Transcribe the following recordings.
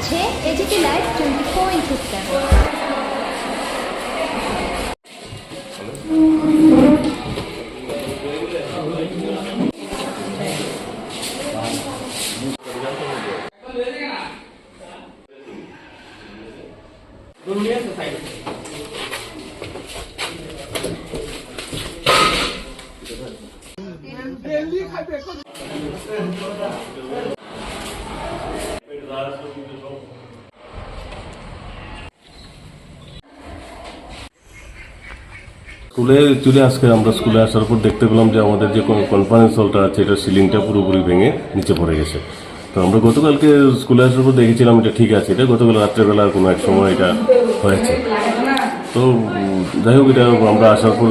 হচ্ছে AGT live twenty four into seven স্কুলে চলে আজকে আমরা স্কুলে আসার পর দেখতে পেলাম যে আমাদের যে কনফারেন্স হলটা আছে, এটা সিলিংটা পুরোপুরি ভেঙে নিচে পড়ে গেছে। তো আমরা গতকালকে স্কুলে আসার পর দেখেছিলাম এটা ঠিক আছে, এটা গতকাল রাত্রেবেলা কোনো এক সময় এটা হয়েছে। তো, যাই হোক, এটা আমরা আসার পর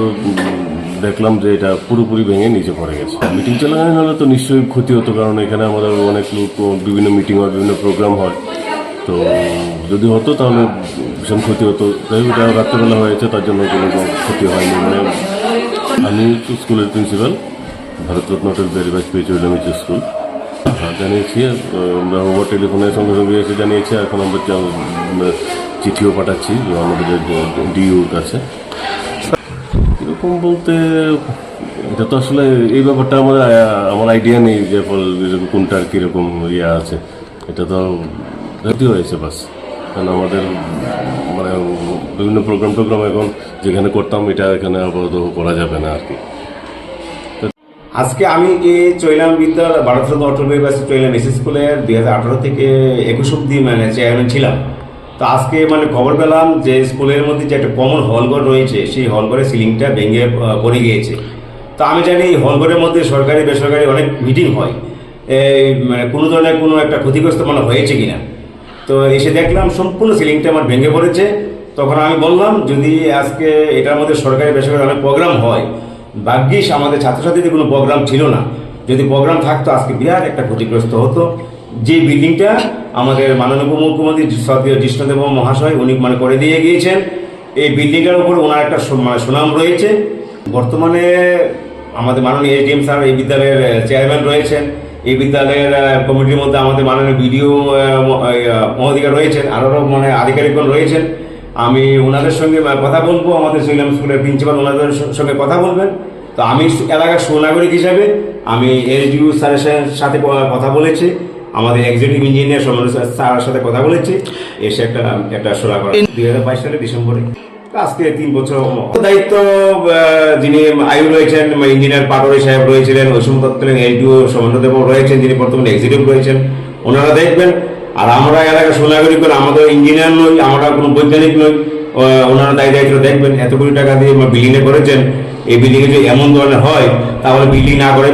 দেখলাম যে এটা পুরোপুরি ভেঙে নিচে পড়ে গেছে। মিটিং চলাকালীন হলে তো নিশ্চয়ই ক্ষতি হতো, কারণ এখানে আমাদের অনেক লোক, বিভিন্ন মিটিং হয়, বিভিন্ন প্রোগ্রাম হয়। তো, যদি হতো তাহলে ভীষণ ক্ষতি হতো। যাই হোক রাত্রেবেলা হয়েছে, তার জন্য কোনো ক্ষতি হয়নি। মানে আমি স্কুলের প্রিন্সিপাল, ভারতরত্ন বেরিবাজ পেয়েছি মিউনিসিপাল স্কুল। হ্যাঁ জানিয়েছি আমরা ওভার টেলিফোনের সঙ্গে সঙ্গে এসে জানিয়েছি, এখন আমরা চিঠিও পাঠাচ্ছি আমাদের ডিউর কাছে এরকম বলতে, এটা তো আসলে এই ব্যাপারটা আমার আমার আইডিয়া নেই যে কোনটার কীরকম ইয়ে আছে। এটা তো ক্ষতি হয়েছে বাস। কারণ আমাদের মানে বিভিন্ন প্রোগ্রাম টোগ্রাম এখন যেখানে করতাম, এটা এখানে আপাতত করা যাবে না আর কি আজকে আমি এই চৈলাম বিদ্যালয় ভারতরত্ন অটল বিহারী চৈলাম এস স্কুলের দুই হাজার আঠারো থেকে একুশ অব্দি মানে চেয়ারম্যান ছিলাম। তো আজকে মানে খবর পেলাম যে স্কুলের মধ্যে যে একটা কমন হলঘর রয়েছে, সেই হলঘরের সিলিংটা ভেঙে পড়ে গিয়েছে। তো আমি জানি এই হলঘরের মধ্যে সরকারি, বেসরকারি অনেক মিটিং হয়। মানে কোনো ধরনের কোনো একটা ক্ষতিগ্রস্ত মানে হয়েছে কিনা। তো এসে দেখলাম সম্পূর্ণ সিলিংটা আমার ভেঙে পড়েছে। তখন আমি বললাম, যদি আজকে এটার মধ্যে সরকারি বেসরকারি অনেক প্রোগ্রাম হয়, ভাগ্যিস আমাদের ছাত্রছাত্রীদের কোনো প্রোগ্রাম ছিল না। যদি প্রোগ্রাম থাকতো, আজকে বিরাট একটা ক্ষতিগ্রস্ত হতো। যে বিল্ডিংটা আমাদের মাননীয় উপমুখ্যমন্ত্রী সদীয় কৃষ্ণদেব মহাশয়, উনি মানে করে দিয়ে গিয়েছেন, এই বিল্ডিংটার উপর ওনার একটা মানে সুনাম রয়েছে। বর্তমানে আমাদের মাননীয় এসডিএম স্যার, এই বিদ্যালয়ের চেয়ারম্যান রয়েছেন। এই বিদ্যালয়ের কমিটির মধ্যে আমাদের মাননীয় বিডিও মহাধিকার রয়েছেন আরও মানে আধিকারিকগণ রয়েছেন। আমি ওনাদের সঙ্গে কথা বলব আমাদের সুইলাম স্কুলের প্রিন্সিপাল ওনাদের সঙ্গে কথা বলবেন। তো আমি সু- এলাকার সুনাগরিক হিসাবে আমি এসডিউ স্যারের সাথে কথা বলেছি। আমাদের এক্সিকিউটিভ ইঞ্জিনিয়ার সমরেশ স্যারের সাথে কথা বলেছি। এসে একটা একটা সোলা করা দুই হাজার বাইশ সালে ডিসেম্বরে। আজকে তিন বছর দায়িত্ব যিনি আয়ু রয়েছেন ইঞ্জিনিয়ার পাটোয়ারি সাহেব রয়েছিলেন ওই সময় তৎকালীন সমন্বদেব রয়েছেন, যিনি বর্তমানে এক্সিকিউটিভ রয়েছেন, ওনারা দেখবেন, আর আমরা এলাকার সুনাগরিক করে আমাদের ইঞ্জিনিয়ার নই, আমরা কোনো বৈজ্ঞানিক নই ওনারা দায়ী দায়িত্ব দেখবেন, এত কোটি টাকা দিয়ে বিল্ডিংয়ে করেছেন, এই বিল্ডিংয়ে যদি এমন ধরনের হয়, তাহলে বিল্ডিং না করে